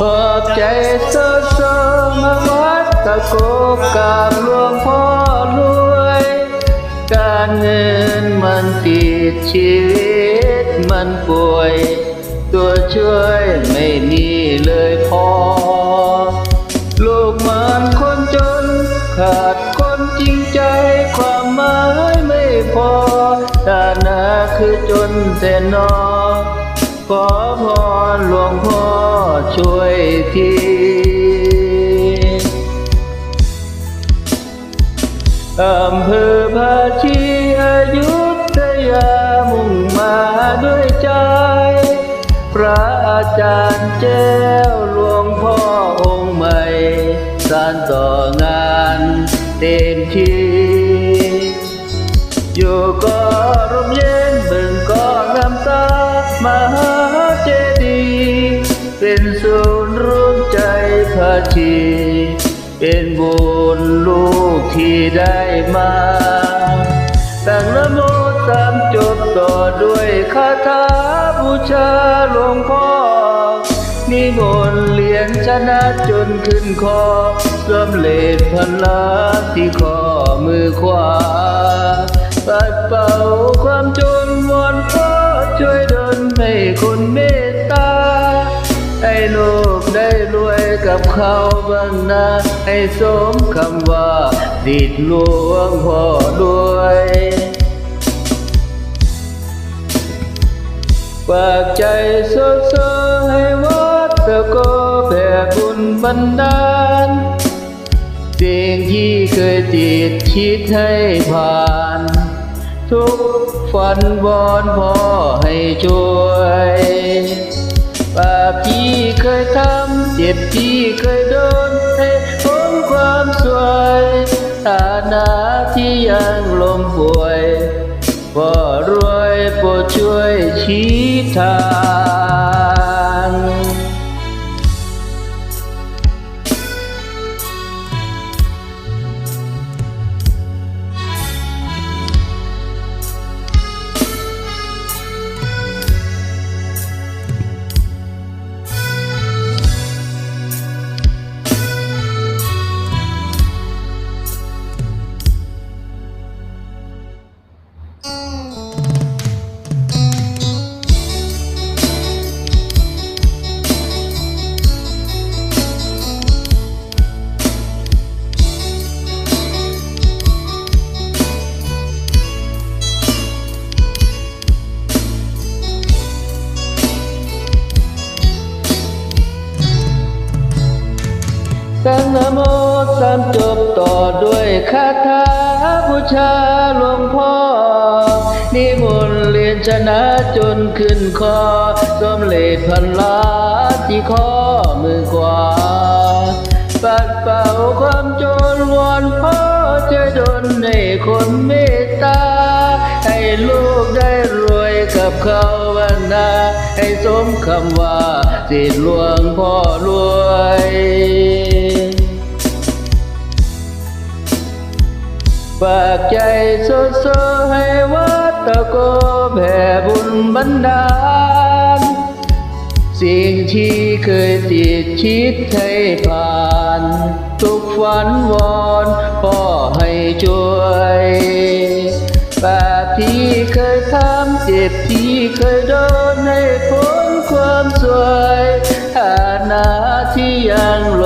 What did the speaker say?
ขอบใจโซโซมาวัดตะโกกาบหลวงพ่อรวย การเงินมันติดชีวิตมันป่วย ตัวช่วยไม่มีเลยพอ ลูกมันคนจน ขาดคนจริงใจความหมายไม่พอฐานะคือจนแต่นอ ขอพรหลวงพ่อช่วยทีอำเภอภาชีอายุทยามุ่งมาด้วยใจ พระอาจารย์แจ้วหลวงพ่อองค์ใหม่สานต่องานเต็มที่อยู่ก็ร่มเย็น มหาเจดีย์เป็นศูนย์รวมใจพาชีเป็นบุญลูกที่ได้มาตั้งละโมสามจบต่อด้วยคาถาบูชาหลวงพ่อนิมนต์เหรียญชนะจนขึ้นคอสำเร็จพันลาที่ข้อมือขวาปัดปา กับเขาบ้างนะให้สมคำว่าติดหลวงพ่อด้วยฝากใจโซโซให้วัดตะโกแผ่บุญบันดาลสิ่งที่เคยติดคิดให้ผ่าน ทุกฝันบอนพ่อให้ช่วย บาปที่เคยทำเจ็บที่เคยโดนให้ผมความสวยฐานะที่ยังลมป่วยพ่อรวยโปรดช่วยชี้ทาง ตั้งนโมสามจบต่อด้วยคาถาบูชาหลวงพ่อ นิมนต์เรียนชนะจนขึ้นคอสมเร็จพันล้านที่ข้อมือขวา ปัดเป่าความจนวอนพ่อช่วยดลให้คนเมตตา ให้ลูกได้รวยกับเขาวันนาให้สมคำว่าสิหลวงพ่อรวย ฝากใจโซโซให้วัดตะโกแผ่บุญบันดาล สิ่งที่เคยติดชิดให้ผ่าน ทุกฝันวอนพ่อให้ช่วยบาปที่เคยทำเจ็บที่เคยโดนให้พ้นความสวยฐานะที่ยังล